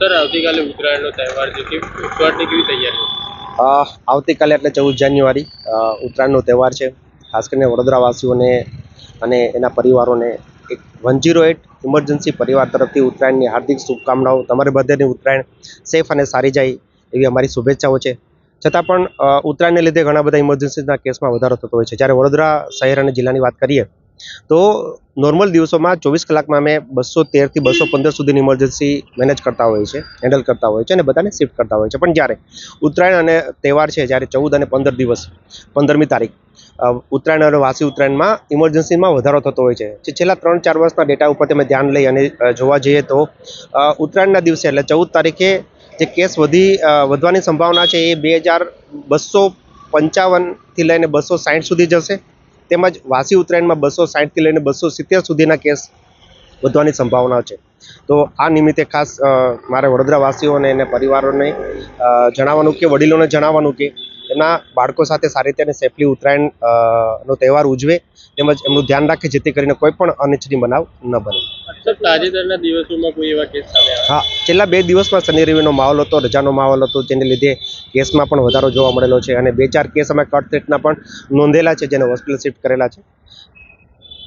Sir આવતીકાલે ઉત્તરાયણનો તહેવાર છે. કે ઉત્તરાયણની કેવી તૈયારી? આવતીકાલે એટલે ચૌદ જાન્યુઆરી ઉત્તરાયણનો તહેવાર છે. ખાસ કરીને વડોદરાવાસીઓને અને એના પરિવારોને એક વન જીરો એટ ઇમરજન્સી પરિવાર તરફથી ઉત્તરાયણની હાર્દિક શુભકામનાઓ. તમારે બધાની ઉત્તરાયણ સેફ અને સારી જાય એવી અમારી શુભેચ્છાઓ છે. છતાં પણ ઉત્તરાયણને લીધે ઘણા બધા ઇમરજન્સીના કેસમાં વધારો થતો હોય છે. જ્યારે વડોદરા શહેર અને જિલ્લાની વાત કરીએ તો નોર્મલ દિવસોમાં ચોવીસ કલાકમાં અમે બસો તેરથી બસો પંદર સુધીની ઇમરજન્સી મેનેજ કરતા હોઈએ છીએ હેન્ડલ કરતા હોઈએ છે અને બધાને શિફ્ટ કરતા હોય છે પણ જ્યારે ઉત્તરાયણ અને તહેવાર છે, જ્યારે ચૌદ અને પંદર દિવસ, પંદરમી તારીખ ઉત્તરાયણ અને વાસી ઉત્તરાયણમાં ઇમરજન્સીમાં વધારો થતો હોય છે. જે છેલ્લા ત્રણ ચાર વર્ષના ડેટા ઉપર તમે ધ્યાન લઈ અને જોવા જઈએ તો ઉત્તરાયણના દિવસે એટલે ચૌદ તારીખે જે કેસ વધી વધવાની સંભાવના છે એ બે હજાર બસો પંચાવનથી લઈને બસો સાઠ સુધી જશે. તેમજ વાસી ઉત્તરાયણમાં બસો સાઠથી લઈને બસો સિત્તેર સુધીના કેસ વધવાની સંભાવના છે. તો આ નિમિત્તે ખાસ મારે વડોદરાવાસીઓને અને પરિવારોને જણાવવાનું કે, વડીલોને જણાવવાનું કે એમના બાળકો સાથે સારી રીતે અને સેફલી ઉત્તરાયણ નો તહેવાર ઉજવે તેમજ એમનું ધ્યાન રાખે જેથી કરીને કોઈ પણ અનિચ્છનીય બનાવ ન બને. તાજેતરના દિવસોમાં કોઈ એવા કેસ હા છેલ્લા બે દિવસમાં શનિ રવિનો માહોલ હતો રજાનો માહોલ હતો જેને લીધે કેસમાં પણ વધારો જોવા મળેલો છે અને બે ચાર કેસ અમે કટ પણ નોંધેલા છે જેને હોસ્પિટલ શિફ્ટ કરેલા છે.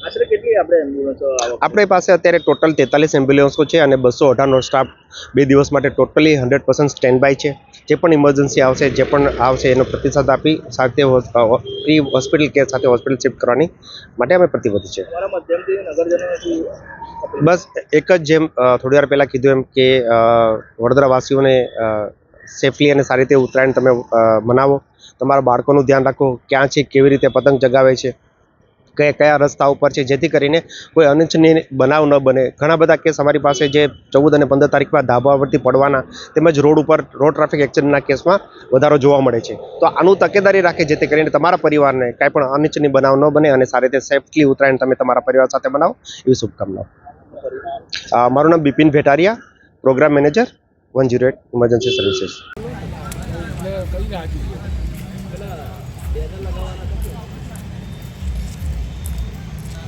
આશરે કેટલી આપણે એમ્બ્યુલન્સો આપણી પાસે અત્યારે ટોટલ તેતાલીસ એમ્બ્યુલન્સો છે અને બસો અઢારનો સ્ટાફ બે દિવસ માટે totally hundred percent stand by છે. જે પણ ઇમરજન્સી આવશે જે પણ આવશે એનો પ્રતિસાદ આપી સાથે ફ્રી હોસ્પિટલ કે સાથે હોસ્પિટલ શિફ્ટ કરવાની માટે અમે પ્રતિબદ્ધ છે બસ એક જ જેમ થોડી વાર પહેલાં કીધું એમ કે વડોદરાવાસીઓને સેફલી અને સારી રીતે ઉત્તરાયણ તમે મનાવો. તમારા બાળકોનું ધ્યાન રાખો. ક્યાં છે કેવી રીતે પતંગ ચગાવે છે. કયા કયા રસ્તા ઉપર છે, જેથી કરીને કોઈ અનિચ્છનીય બનાવ ન બને. ઘણા બધા કેસ અમારી પાસે જે ચૌદ અને પંદર તારીખમાં ધાબા પરથી પડવાના તેમજ રોડ ઉપર, રોડ ટ્રાફિક એક્સિડન્ટના કેસમાં વધારો જોવા મળે છે. તો આનું તકેદારી રાખે જેથી કરીને તમારા પરિવારને કાંઈ પણ અનિચ્છનીય બનાવ ન બને અને સારી રીતે સેફલી ઉત્તરાયણ તમે તમારા પરિવાર સાથે બનાવો એવી શુભકામનાઓ. મારું નામ Bipin Bhetariya, programme manager, one zero eight emergency services.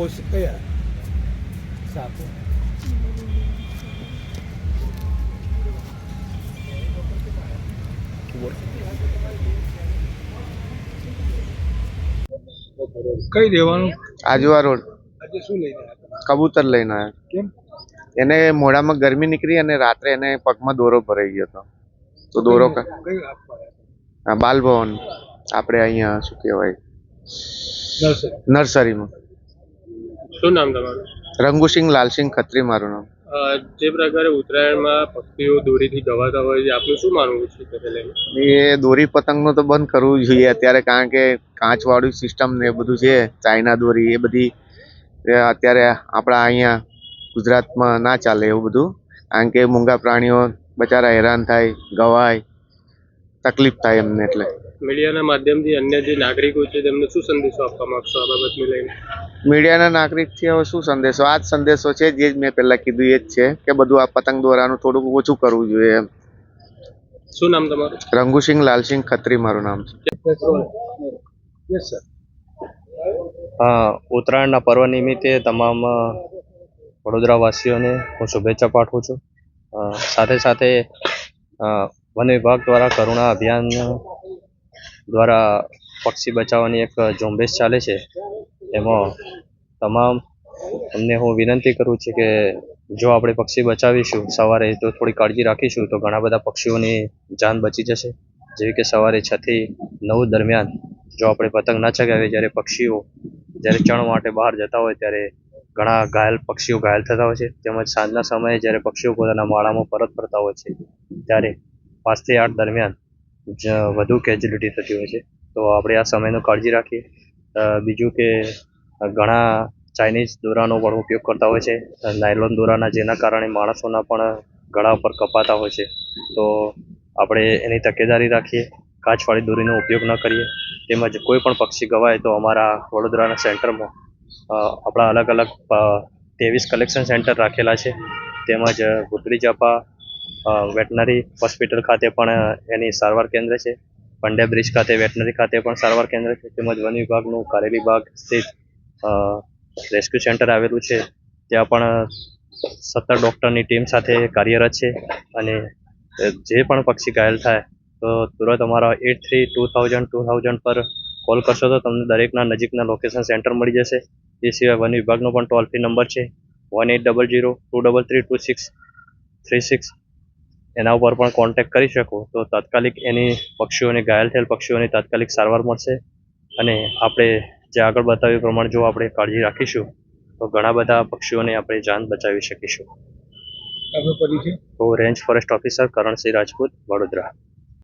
Compose કયા સાપો કઈ દેવાનું? આજવા રોડ. આજે શું લઈને કબૂતર લઈને આવ્યા. કેમ? એને મોઢામાં ગરમી નીકળી અને રાત્રે એને પગમાં દોરો ભરાઈ ગયો હતો. તો દોરો હા, બાલભવન. આપણે અહીંયા શું કહેવાય? નર્સરીમાં. શું નામ તમારું? રંગુસિંહ લાલસિંહ ખત્રી મારું નામ. જે પ્રકારે ઉત્તરાયણમાં પક્ષીઓ દોરીથી ગવાતા હોય છે આપનું શું માનવું છે એ દોરી પતંગનું તો બંધ કરવું જોઈએ અત્યારે કારણ કે કાચવાળું સિસ્ટમ ને એ બધું છે ચાઇના દોરી એ બધી અત્યારે આપણા અહીંયા ગુજરાતમાં ના ચાલે એવું બધું કારણ કે મૂંગા પ્રાણીઓ બચારા હેરાન થાય ગવાય તકલીફ થાય એમને એટલે. મીડિયાના માધ્યમથી અન્ય જે નાગરિકો છે તેમને શું સંદેશો આપવા માંગશો આ બાબતને લઈને? મીડિયાના નાગરિકથી હવે શું સંદેશો? આ જ સંદેશો છે જે જ મેં પહેલાં કીધું એ જ છે કે બધું આ પતંગ દોરાનું થોડુંક ઓછું કરવું જોઈએ એમ. શું નામ તમારું? રંગુસિંહ લાલસિંહ ખત્રી મારું નામ છે. યસ સર હા ઉત્તરાયણના પર્વ નિમિત્તે તમામ વડોદરાવાસીઓને હું શુભેચ્છા પાઠવું છું. સાથે સાથે વન વિભાગ દ્વારા કરુણા અભિયાન દ્વારા પક્ષી બચાવવાની એક ઝુંબેશ ચાલે છે. એમાં તમામ અમને હું વિનંતી કરું છું કે જો આપણે પક્ષી બચાવીશું સવારે તો થોડી કાળજી રાખીશું તો ઘણા બધા પક્ષીઓની જાન બચી જશે. જેવી કે સવારે છ થી નવ દરમિયાન જો આપણે પતંગ ના ચગાવીએ જ્યારે પક્ષીઓ જ્યારે ચણ માટે બહાર જતા હોય ત્યારે ઘણા ઘાયલ પક્ષીઓ ઘાયલ થતા હોય છે. તેમજ સાંજના સમયે જ્યારે પક્ષીઓ પોતાના માળામાં પરત ફરતા હોય છે ત્યારે પાંચથી આઠ દરમિયાન જ વધુ કેજ્યુલિટી થતી હોય છે. તો આપણે આ સમયનો કાળજી રાખીએ. બીજું કે ઘણા ચાઇનીઝ દોરાનો પણ ઉપયોગ કરતા હોય છે. નાયલોન દોરાના જેના કારણે માણસોના પણ ગળા ઉપર કપાતા હોય છે. તો આપણે એની તકેદારી રાખીએ. કાચવાળી દોરીનો ઉપયોગ ન કરીએ. તેમજ કોઈ પણ પક્ષી ગવાય તો અમારા વડોદરાના સેન્ટરમાં આપણા અલગ અલગ ત્રેવીસ કલેક્શન સેન્ટર રાખેલા છે. તેમજ ભૂતરી ચાપા વેટનરી હોસ્પિટલ ખાતે પણ એની સારવાર કેન્દ્ર છે. પંડે બ્રિજ ખાતે વેટનરી ખાતે પણ સારવાર કેન્દ્ર છે. તેમજ વન વિભાગનું કારેલી બાગ સ્થિત રેસ્ક્યુ સેન્ટર આવેલું છે. ત્યાં પણ સત્તર ડૉક્ટરની ટીમ સાથે કાર્યરત છે. અને જે પણ પક્ષી ઘાયલ થાય, તો તુરંત અમારા eight three two thousand two thousand પર કોલ કરશો તો તમને દરેકના નજીકના લોકેશન સેન્ટર મળી જશે. એ સિવાય વન વિભાગનો પણ ટોલ ફ્રી નંબર છે. One eight double zero two double three two six three six એના ઉપર પણ કોન્ટેક્ટ કરી શકો. તો તાત્કાલિક એની પક્ષીઓને ઘાયલ થયેલ પક્ષીઓની તાત્કાલિક સારવાર મળશે. અને આપણે જે આગળ બતાવ્યું પ્રમાણે જો આપણે કાળજી રાખીશું તો ઘણા બધા પક્ષીઓને આપણે જાન બચાવી શકીશું. હું range forest officer Karansinh Rajput Vadodara.